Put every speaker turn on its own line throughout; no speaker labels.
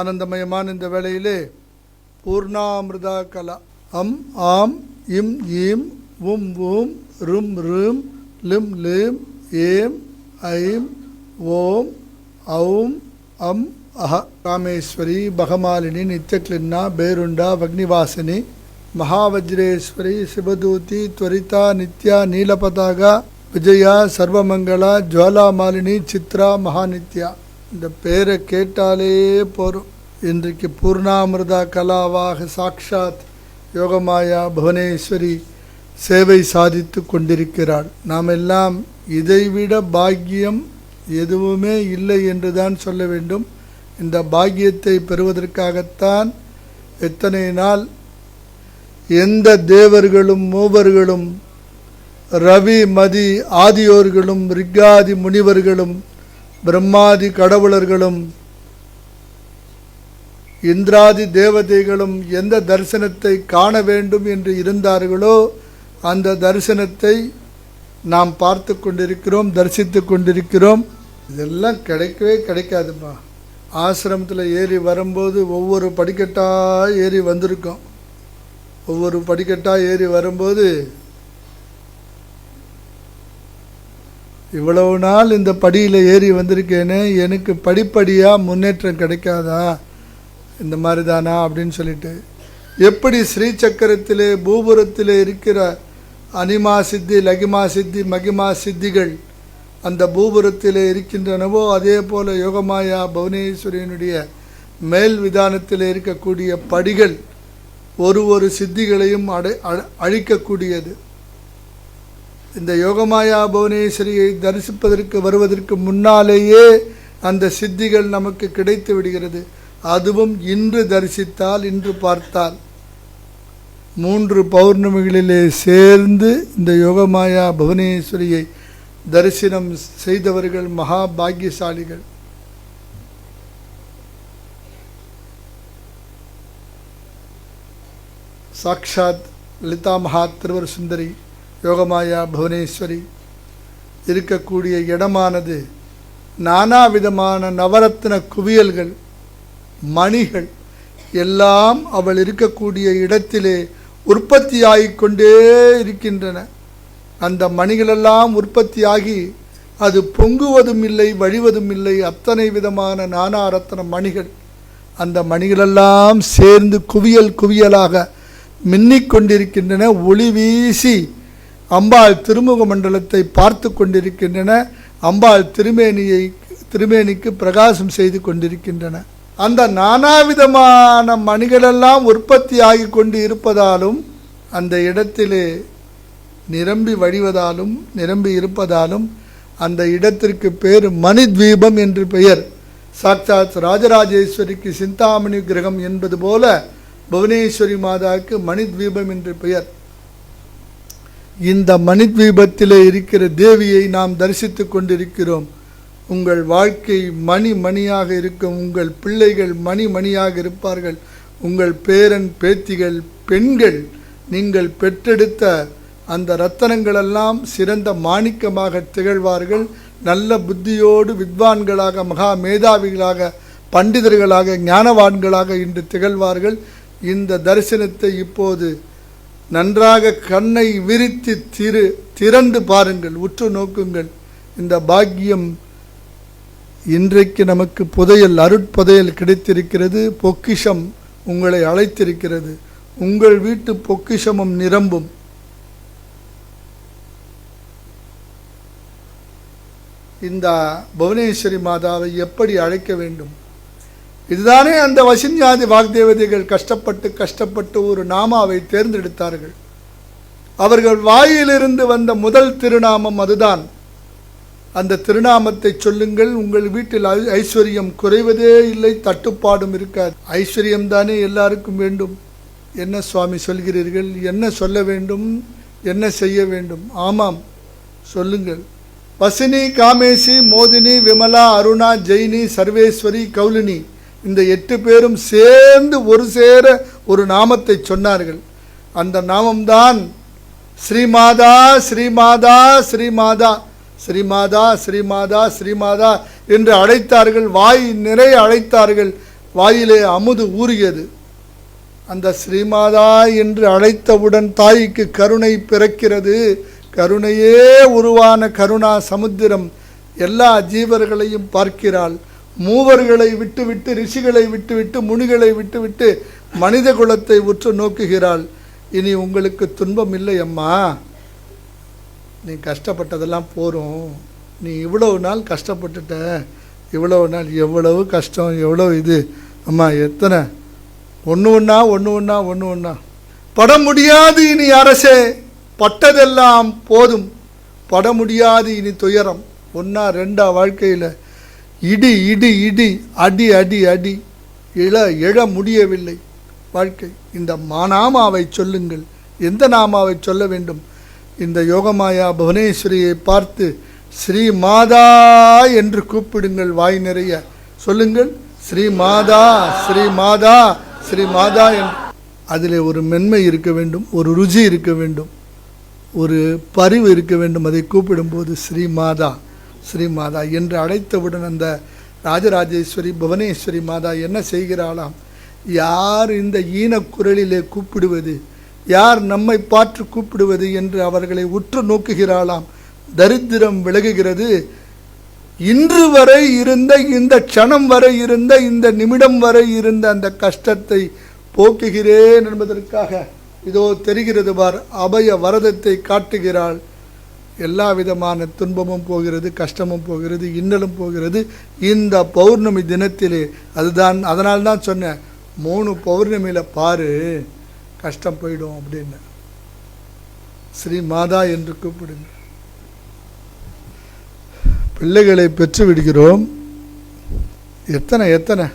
ஆனந்தமயமான இந்த வேளையிலே பூர்ணாமிருதா கலா அம் ஆம் இம் ஈம் உம் ஊம் ரும் ரும் லிம் லிம் ஏம் ஐம் ஓம் ஔம் அம் அஹ. ராமேஸ்வரி பகமாலினி நித்யக்லின்னா பேருண்டா வக்னிவாசினி மகாவஜ்ரேஸ்வரி சிவதூதி துவரிதா நித்யா நீலபதாகா விஜயா சர்வமங்களா ஜுவாலாமாலினி சித்ரா மகாநித்யா. இந்த பேரை கேட்டாலே போகிறோம் இன்றைக்கு பூர்ணாமிருதா கலாவாக சாக்ஷாத் யோகமாயா புவனேஸ்வரி சேவை சாதித்து கொண்டிருக்கிறாள். நாம் எல்லாம் இதைவிட பாக்கியம் எதுவுமே இல்லை என்று தான் சொல்ல வேண்டும். இந்த பாக்கியத்தை பெறுவதற்காகத்தான் எத்தனை நாள் எந்த தேவர்களும் மூவர்களும் ரவி மதி ஆதியோர்களும் ரிக்காதி முனிவர்களும் பிரம்மாதி கடவுளர்களும் இந்திராதி தேவதைகளும் எந்த தரிசனத்தை காண வேண்டும் என்று இருந்தார்களோ அந்த தரிசனத்தை நாம் பார்த்து கொண்டிருக்கிறோம் தரிசித்து கொண்டிருக்கிறோம். இதெல்லாம் கிடைக்கவே கிடைக்காதுப்பா. ஆசிரமத்தில் ஏறி வரும்போது ஒவ்வொரு படிக்கட்டாக ஏறி வந்திருக்கோம். ஒவ்வொரு படிக்கட்டாக ஏறி வரும்போது இவ்வளவு நாள் இந்த படியில் ஏறி வந்திருக்கேனே எனக்கு படிப்படியாக முன்னேற்றம் கிடைக்காதா? இந்த மாதிரி தானா அப்படின்னு சொல்லிட்டு. எப்படி ஸ்ரீசக்கரத்திலே பூபுரத்திலே இருக்கிற அனிமா சித்தி லகிமா சித்தி மகிமா சித்திகள் அந்த பூபுரத்திலே இருக்கின்றனவோ அதே போல் யோகமாயா புவனேஸ்வரியனுடைய மேல் விதானத்தில் இருக்கக்கூடிய படிகள் ஒரு ஒரு சித்திகளையும் அடை அழ- அழிக்கக்கூடியது. இந்த யோகமாயா புவனேஸ்வரியை தரிசிப்பதற்கு வருவதற்கு முன்னாலேயே அந்த சித்திகள் நமக்கு கிடைத்து விடுகிறது. அதுவும் இன்று தரிசித்தால் இன்று பார்த்தால். மூன்று பௌர்ணமிகளிலே சேர்ந்து இந்த யோகமாயா புவனேஸ்வரியை தரிசனம் செய்தவர்கள் மகா பாக்கியசாலிகள் சாக்ஷாத் லலிதா மகா திருவர் சுந்தரி யோகமாயா புவனேஸ்வரி. இருக்கக்கூடிய இடமானது நானா விதமான நவரத்ன குவியல்கள் மணிகள் எல்லாம் அவள் இருக்கக்கூடிய இடத்திலே உற்பத்தியாகிக் கொண்டே இருக்கின்றன. அந்த மணிகளெல்லாம் உற்பத்தியாகி அது பொங்குவதும் இல்லை வழிவதும் இல்லை அத்தனை விதமான நானா ரத்ன மணிகள். அந்த மணிகளெல்லாம் சேர்ந்து குவியல் குவியலாக மின்னிக் கொண்டிருக்கின்றன ஒளி வீசி அம்பாள் திருமுக மண்டலத்தை பார்த்து கொண்டிருக்கின்றன. அம்பாள் திருமேனியை திருமேனிக்கு பிரகாசம் செய்து கொண்டிருக்கின்றன. அந்த நானாவிதமான மணிகளெல்லாம் உற்பத்தி ஆகி கொண்டு இருப்பதாலும் அந்த இடத்திலே நிரம்பி வழிவதாலும் நிரம்பி இருப்பதாலும் அந்த இடத்திற்கு பேர் மணித்வீபம் என்று பெயர். சாட்சாத் ராஜராஜேஸ்வரிக்கு சிந்தாமணி கிரகம் என்பது போல புவனேஸ்வரி மாதாவுக்கு மணித்வீபம் என்று பெயர். இந்த மணித்வீபத்திலே இருக்கிற தேவியை நாம் தரிசித்து கொண்டிருக்கிறோம். உங்கள் வாழ்க்கை மணி மணியாக இருக்கும். உங்கள் பிள்ளைகள் மணி மணியாக இருப்பார்கள். உங்கள் பேரன் பேத்திகள் பெண்கள் நீங்கள் பெற்றெடுத்த அந்த ரத்தனங்களெல்லாம் சிறந்த மாணிக்கமாக திகழ்வார்கள். நல்ல புத்தியோடு வித்வான்களாக மகா மேதாவிகளாக பண்டிதர்களாக ஞானவான்களாக இன்று திகழ்வார்கள். இந்த தரிசனத்தை இப்போது நன்றாக கண்ணை விரித்து திரு திறந்து பாருங்கள் உற்று நோக்குங்கள். இந்த பாக்கியம் இன்றைக்கு நமக்கு புதையல் அருட்புதையல் கிடைத்திருக்கிறது. பொக்கிஷம் உங்களை அழைத்திருக்கிறது. உங்கள் வீட்டு பொக்கிஷமும் நிரம்பும். இந்த புவனேஸ்வரி மாதாவை எப்படி அழைக்க வேண்டும்? இதுதானே அந்த வசின்யாதி வாக்தேவதைகள் கஷ்டப்பட்டு கஷ்டப்பட்டு ஒரு நாமாவை தேர்ந்தெடுத்தார்கள். அவர்கள் வாயிலிருந்து வந்த முதல் திருநாமம் அதுதான். அந்த திருநாமத்தை சொல்லுங்கள் உங்கள் வீட்டில் ஐ- ஐஸ்வர்யம் குறைவதே இல்லை தட்டுப்பாடும் இருக்காது. ஐஸ்வர்யம் தானே எல்லாருக்கும் வேண்டும். என்ன சுவாமி சொல்கிறீர்கள்? என்ன சொல்ல வேண்டும்? என்ன செய்ய வேண்டும்? ஆமாம் சொல்லுங்கள். வசினி காமேசி மோதினி விமலா அருணா ஜெயினி சர்வேஸ்வரி கௌலினி இந்த எட்டு பேரும் சேர்ந்து ஒரு சேர ஒரு நாமத்தை சொன்னார்கள். அந்த நாமம்தான் ஸ்ரீமாதா ஸ்ரீமாதா ஸ்ரீமாதா ஸ்ரீமாதா ஸ்ரீமாதா ஸ்ரீமாதா என்று அழைத்தார்கள். வாய் நிறைய அழைத்தார்கள். வாயிலே அமுது ஊறியது. அந்த ஸ்ரீமாதா என்று அழைத்தவுடன் தாய்க்கு கருணை பிறக்கிறது. கருணையே உருவான கருணா சமுத்திரம். எல்லா ஜீவர்களையும் பார்க்கிறாள். மூவர்களை விட்டுவிட்டு ரிஷிகளை விட்டுவிட்டு முனிகளை விட்டுவிட்டு மனித குலத்தை உற்று நோக்குகிறாள். இனி உங்களுக்கு துன்பம் இல்லை அம்மா. நீ கஷ்டப்பட்டதெல்லாம் போகும் நீ இவ்வளவு நாள் கஷ்டப்பட்டுட்ட. இவ்வளவு நாள் எவ்வளவு கஷ்டம் எவ்வளவு இது. அம்மா எத்தனை? ஒன்று ஒன்றா ஒன்று ஒன்றா ஒன்று ஒன்றா பட முடியாது இனி அரசே. பட்டதெல்லாம் போதும். பட முடியாது இனி துயரம். ஒன்றா ரெண்டா வாழ்க்கையில் இடி இடி இடி அடி அடி அடி. இழ எழ முடியவில்லை. வாழ்க்கை இந்த மாநாமாவை சொல்லுங்கள். எந்த நாமாவை சொல்ல வேண்டும்? இந்த யோகமாயா புவனேஸ்வரியை பார்த்து ஸ்ரீ மாதா என்று கூப்பிடுங்கள் வாய் நிறைய. சொல்லுங்கள் ஸ்ரீ மாதா ஸ்ரீ மாதா ஸ்ரீ மாதா என்று. அதில் ஒரு மென்மை இருக்க வேண்டும் ஒரு ருச்சி இருக்க வேண்டும் ஒரு பரிவு இருக்க வேண்டும். அதை கூப்பிடும்போது ஸ்ரீ மாதா ஸ்ரீ மாதா என்று அழைத்தவுடன் அந்த ராஜராஜேஸ்வரி புவனேஸ்வரி மாதா என்ன செய்கிறாளாம்? யார் இந்த ஈனக்குரலிலே கூப்பிடுவது? யார் நம்மை பார்த்து கூப்பிடுவது என்று அவர்களை உற்று நோக்குகிறாளாம். தரித்திரம் விலகுகிறது. இன்று வரை இருந்த இந்த க்ஷணம் வரை இருந்த இந்த நிமிடம் வரை இருந்த அந்த கஷ்டத்தை போக்குகிறேன் என்பதற்காக இதோ தெரிகிறது பார் அபய வரதத்தை காட்டுகிறாள். எல்லா விதமான துன்பமும் போகிறது கஷ்டமும் போகிறது இன்னலும் போகிறது. இந்த பௌர்ணமி தினத்திலே அதுதான் அதனால தான் சொன்னேன் மூணு பௌர்ணமியில் பாரு கஷ்டம் போயிடும் அப்படின்னு. ஸ்ரீ மாதா என்று கூப்பிடுங்க. பிள்ளைகளை பெற்று விடுகிறோம். எத்தனை எத்தனை?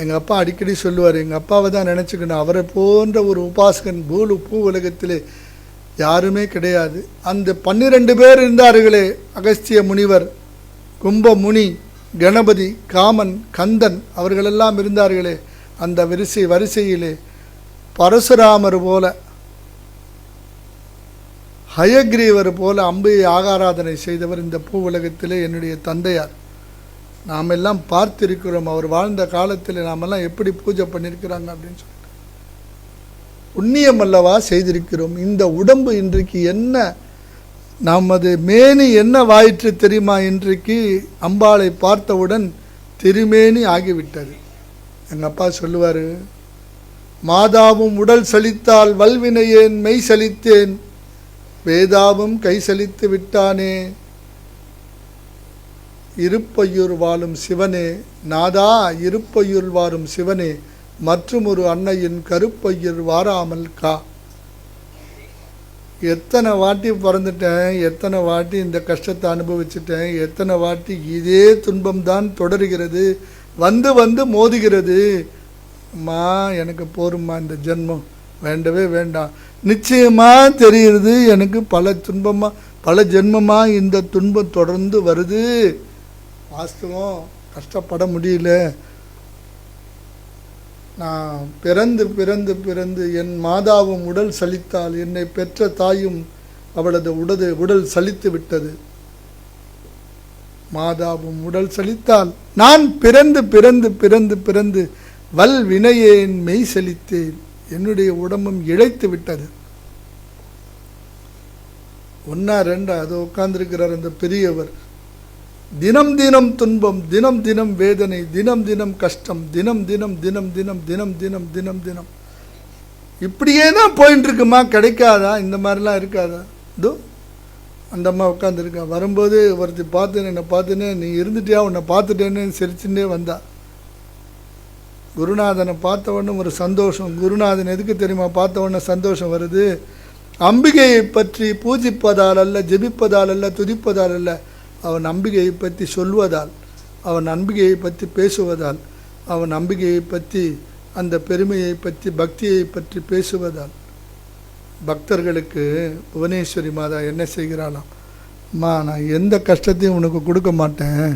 எங்கள் அப்பா அடிக்கடி சொல்லுவார் எங்கள் அப்பாவை தான் நினச்சிக்கணும். அவரை போன்ற ஒரு உபாசகன் பூலு பூ உலகத்திலே யாருமே கிடையாது. அந்த பன்னிரண்டு பேர் இருந்தார்களே அகஸ்திய முனிவர் கும்ப முனி கணபதி காமன் கந்தன் அவர்களெல்லாம் இருந்தார்களே அந்த வரிசை வரிசையிலே பரசுராமர் போல ஹயக்ரீவர் போல அம்பையை ஆகாராதனை செய்தவர் இந்த பூ உலகத்திலே என்னுடைய தந்தையார். நாம் எல்லாம் பார்த்திருக்கிறோம் அவர் வாழ்ந்த காலத்தில் நாமெல்லாம் எப்படி பூஜை பண்ணியிருக்கிறாங்க அப்படின்னு சொல்லி. புண்ணியம் அல்லவா செய்திருக்கிறோம். இந்த உடம்பு இன்றைக்கு என்ன நமது மேனி என்ன வாயிற்று தெரியுமா இன்றைக்கு? அம்பாளை பார்த்தவுடன் திருமேனி ஆகிவிட்டது. எங்கள் அப்பா சொல்லுவார் மாதாவும் உடல் சலித்தால் வல்வினையேன் மெய் சலித்தேன்? வேதாவும் கை சலித்து விட்டானே. இருப்பையூர் வாழும் சிவனே நாதா இருப்பையூர் வாழும் சிவனே. மற்றும் ஒரு அன்னையின் கருப்பையில் வாராமல் கா. எத்தனை வாட்டி பிறந்துட்டேன் எத்தனை வாட்டி இந்த கஷ்டத்தை அனுபவிச்சிட்டேன் எத்தனை வாட்டி இதே துன்பம்தான் தொடருகிறது வந்து வந்து மோதுகிறது. மா எனக்கு போருமா இந்த ஜென்மம். வேண்டவே வேண்டாம். நிச்சயமாக தெரிகிறது எனக்கு பல துன்பமாக பல ஜென்மமாக இந்த துன்பம் தொடர்ந்து வருது. வாஸ்தவம் கஷ்டப்பட முடியல. நான் பிறந்து பிறந்து பிறந்து என் மாதாவும் உடல் சலித்தால் என்னை பெற்ற தாயும் அவளது உடது உடல் சலித்து விட்டது. மாதாவும் உடல் சலித்தால் நான் பிறந்து பிறந்து பிறந்து பிறந்து வல் வினையேன் மெய் சலித்தேன். என்னுடைய உடம்பும் இழைத்து விட்டது. ஒன்னா ரெண்டா அது உட்கார்ந்திருக்கிறார் அந்த பெரியவர். தினம் தினம் துன்பம் தினம் தினம் வேதனை தினம் தினம் கஷ்டம் தினம் தினம் தினம் தினம் தினம் தினம் தினம் தினம். இப்படியே தான் போயின்னு இருக்குமா கிடைக்காதா? இந்த மாதிரிலாம் இருக்காதா? இதோ அந்த அம்மா உட்காந்துருக்கா வரும்போது ஒருத்தி பார்த்து என்னை பார்த்துன்னு நீ இருந்துட்டியா? உன்னை பார்த்துட்டேன்னு சிரிச்சுட்டே வந்தா. குருநாதனை பார்த்த ஒரு சந்தோஷம். குருநாதன் எதுக்கு தெரியுமா? பார்த்தவொடனே சந்தோஷம் வருது. அம்பிகையை பற்றி பூஜிப்பதால் அல்ல ஜெபிப்பதால் அல்ல துதிப்பதால் அல்ல. அவன் நம்பிக்கையை பற்றி சொல்வதால் அவன் நம்பிக்கையை பற்றி பேசுவதால் அவன் நம்பிக்கையை பற்றி அந்த பெருமையை பற்றி பக்தியை பற்றி பேசுவதால். பக்தர்களுக்கு புவனேஸ்வரி மாதா என்ன செய்கிறாளாம் அம்மா நான் எந்த கஷ்டத்தையும் உனக்கு கொடுக்க மாட்டேன்.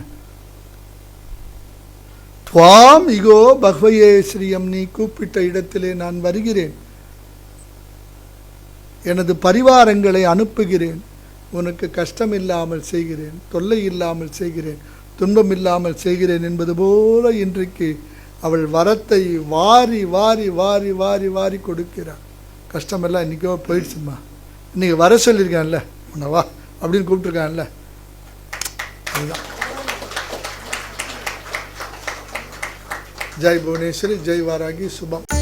துவாம் இகோ பகவையே ஸ்ரீயம் நீ கூப்பிட்ட இடத்திலே நான் வருகிறேன். எனது பரிவாரங்களை அனுப்புகிறேன். உனக்கு கஷ்டம் இல்லாமல் செய்கிறேன் தொல்லை இல்லாமல் செய்கிறேன் துன்பம் இல்லாமல் செய்கிறேன் என்பது போல இன்றைக்கு அவள் வரத்தை வாரி வாரி வாரி வாரி வாரி கொடுக்கிறாள். கஷ்டமெல்லாம் இன்றைக்கோ போயிடுச்சுமா இன்றைக்கி வர சொல்லியிருக்கான்ல உன்னை வா அப்படின்னு கூப்பிட்டுருக்கான்ல. அதுதான். ஜெய் புவனேஸ்வரி ஜெய் வாராகி சுபம்.